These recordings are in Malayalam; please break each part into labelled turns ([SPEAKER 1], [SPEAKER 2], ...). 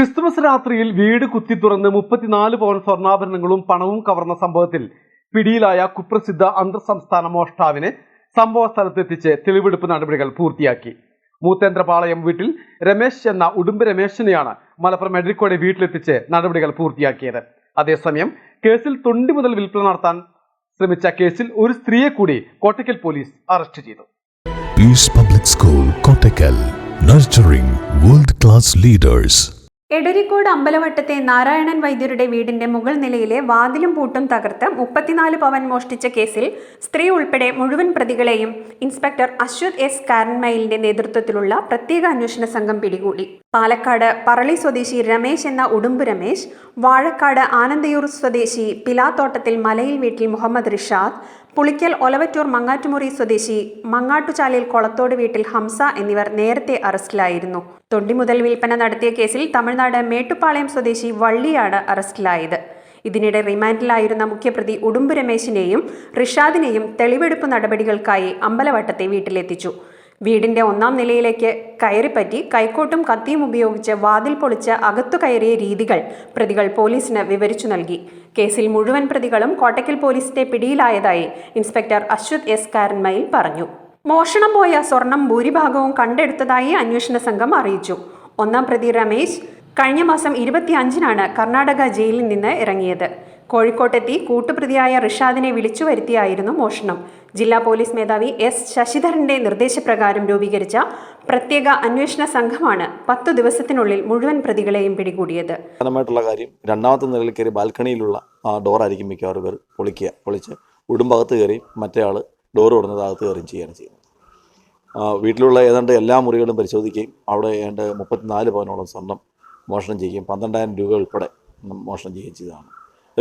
[SPEAKER 1] ക്രിസ്തുമസ് രാത്രിയിൽ വീട് കുത്തി തുറന്ന് മുപ്പത്തിനാല് പവൻ സ്വർണാഭരണങ്ങളും പണവും കവർന്ന സംഭവത്തിൽ പിടിയിലായ കുപ്രസിദ്ധ അന്തർ സംസ്ഥാന മോഷ്ടാവിനെ സംഭവ സ്ഥലത്തെത്തിച്ച് തെളിവെടുപ്പ് നടപടികൾ പൂർത്തിയാക്കി. മൂത്തേന്ദ്രപാളയം വീട്ടിൽ രമേശ് എന്ന ഉടുമ്പ് രമേശിനെയാണ് മലപ്പുറം എഡ്രിക്കോടെ വീട്ടിലെത്തിച്ച് നടപടികൾ പൂർത്തിയാക്കിയത്. അതേസമയം കേസിൽ തൊണ്ടി മുതൽ വിൽപ്പന നടത്താൻ ശ്രമിച്ച കേസിൽ ഒരു സ്ത്രീയെ കൂടി കോട്ടയ്ക്കൽ പോലീസ് അറസ്റ്റ് ചെയ്തു.
[SPEAKER 2] Public school Kottakkal Kottakkal, world class leaders.
[SPEAKER 3] Edarikode അമ്പലവട്ടത്തെ Narayanan വൈദ്യരുടെ വീടിന്റെ മുകൾ നിലയിലെ വാതിലും പൂട്ടും തകർത്ത് മുപ്പത്തിനാല് പവൻ മോഷ്ടിച്ച കേസിൽ സ്ത്രീ ഉൾപ്പെടെ മുഴുവൻ പ്രതികളെയും ഇൻസ്പെക്ടർ അശ്വത് എസ് കാരൻമയിലിന്റെ നേതൃത്വത്തിലുള്ള പ്രത്യേക അന്വേഷണ സംഘം പിടികൂടി. പാലക്കാട് പറളി സ്വദേശി രമേശ് എന്ന ഉടുമ്പ് രമേശ് വാഴക്കാട് ആനന്ദയൂർ സ്വദേശി പിലാത്തോട്ടത്തിൽ മലയിൽ വീട്ടിൽ മുഹമ്മദ് റിഷാദ് പുളിക്കൽ ഒലവറ്റൂർ മങ്ങാറ്റുമുറി സ്വദേശി മങ്ങാട്ടുചാലിൽ കൊളത്തോട് വീട്ടിൽ ഹംസ എന്നിവർ നേരത്തെ അറസ്റ്റിലായിരുന്നു. തൊണ്ടി മുതൽ വിൽപ്പന നടത്തിയ കേസിൽ തമിഴ്നാട് മേട്ടുപാളയം സ്വദേശി വള്ളിയാണ് അറസ്റ്റിലായത്. ഇതിനിടെ റിമാൻഡിലായിരുന്ന മുഖ്യപ്രതി ഉടുമ്പ് രമേശിനെയും റിഷാദിനെയും തെളിവെടുപ്പ് നടപടികൾക്കായി അമ്പലവട്ടത്തെ വീട്ടിലെത്തിച്ചു. വീടിന്റെ ഒന്നാം നിലയിലേക്ക് കയറിപ്പറ്റി കൈക്കോട്ടും കത്തിയും ഉപയോഗിച്ച് വാതിൽ പൊളിച്ച് അകത്തു കയറിയ രീതികൾ പ്രതികൾ പോലീസിന് വിവരിച്ചു നൽകി. കേസിൽ മുഴുവൻ പ്രതികളും കോട്ടക്കൽ പോലീസിന്റെ പിടിയിലായതായി ഇൻസ്പെക്ടർ അശ്വത് എസ് കാരൻമയിൽ പറഞ്ഞു. മോഷണം പോയ സ്വർണം ഭൂരിഭാഗവും കണ്ടെടുത്തതായി അന്വേഷണ സംഘം അറിയിച്ചു. ഒന്നാം പ്രതി രമേശ് കഴിഞ്ഞ മാസം ഇരുപത്തിയഞ്ചിനാണ് കർണാടക ജയിലിൽ നിന്ന് ഇറങ്ങിയത്. കോഴിക്കോട്ടെത്തി കൂട്ടുപ്രതിയായ റിഷാദിനെ വിളിച്ചു വരുത്തിയായിരുന്നു മോഷണം. ജില്ലാ പോലീസ് മേധാവി എസ് ശശിധരന്റെ നിർദ്ദേശപ്രകാരം രൂപീകരിച്ച പ്രത്യേക അന്വേഷണ സംഘമാണ് പത്തു ദിവസത്തിനുള്ളിൽ മുഴുവൻ പ്രതികളെയും പിടികൂടിയത്.
[SPEAKER 4] കാര്യം രണ്ടാമത്തെ നിലയിൽ കയറി ബാൽക്കണിയിലുള്ള ആ ഡോറായിരിക്കും മിക്കവാറും കയറി പൊളിക്കുക പൊളിച്ച് ഉടുമ്പകത്ത് കയറി മറ്റേ ഡോർ തുറന്നത് അകത്ത് കയറുകയും ചെയ്യുകയാണ് ചെയ്യുന്നത്. വീട്ടിലുള്ള ഏതാണ്ട് എല്ലാ മുറികളും പരിശോധിക്കുകയും അവിടെ ഏതാണ്ട് മുപ്പത്തിനാല് പവനോളം സ്വർണം മോഷണം ചെയ്യുകയും പന്ത്രണ്ടായിരം രൂപ ഉൾപ്പെടെ മോഷണം ചെയ്യുകയും ചെയ്തതാണ്.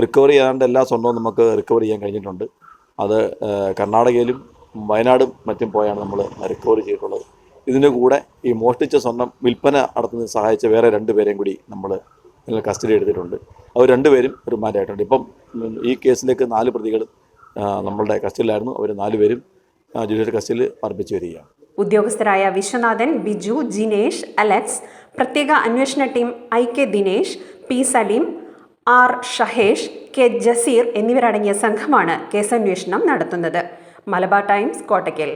[SPEAKER 4] റിക്കവറി ചെയ്യാണ്ട് എല്ലാ സ്വർണവും നമുക്ക് റിക്കവർ ചെയ്യാൻ കഴിഞ്ഞിട്ടുണ്ട്. അത് കർണാടകയിലും വയനാടും മറ്റും പോയാണ് നമ്മൾ റിക്കവർ ചെയ്തിട്ടുള്ളത്. ഇതിന്റെ കൂടെ ഈ മോഷ്ടിച്ച സ്വർണം വിൽപ്പന നടത്തുന്നതിന് സഹായിച്ച വേറെ രണ്ട് പേരെയും കൂടി നമ്മൾ കസ്റ്റഡി എടുത്തിട്ടുണ്ട്. അവർ രണ്ടുപേരും റിമാൻഡായിട്ടുണ്ട് ഇപ്പം ഈ കേസിലേക്ക് നാല് പ്രതികൾ നമ്മളുടെ കസ്റ്റഡിയിലായിരുന്നു. അവർ നാലുപേരും ജുഡീഷ്യൽ കസ്റ്റഡിയിൽ അർപ്പിച്ചു വരികയാണ്.
[SPEAKER 3] ഉദ്യോഗസ്ഥരായ വിശ്വനാഥൻ ബിജു ജിനേഷ് അലക്സ് പ്രത്യേക അന്വേഷണ team I K Dinesh P Saleem R Shahesh K Jaseer എന്നിവരടങ്ങിയ സംഘമാണ് കേസന്വേഷണം നടത്തുന്നത്. മലബാർ ടൈംസ് കോട്ടയ്ക്കൽ.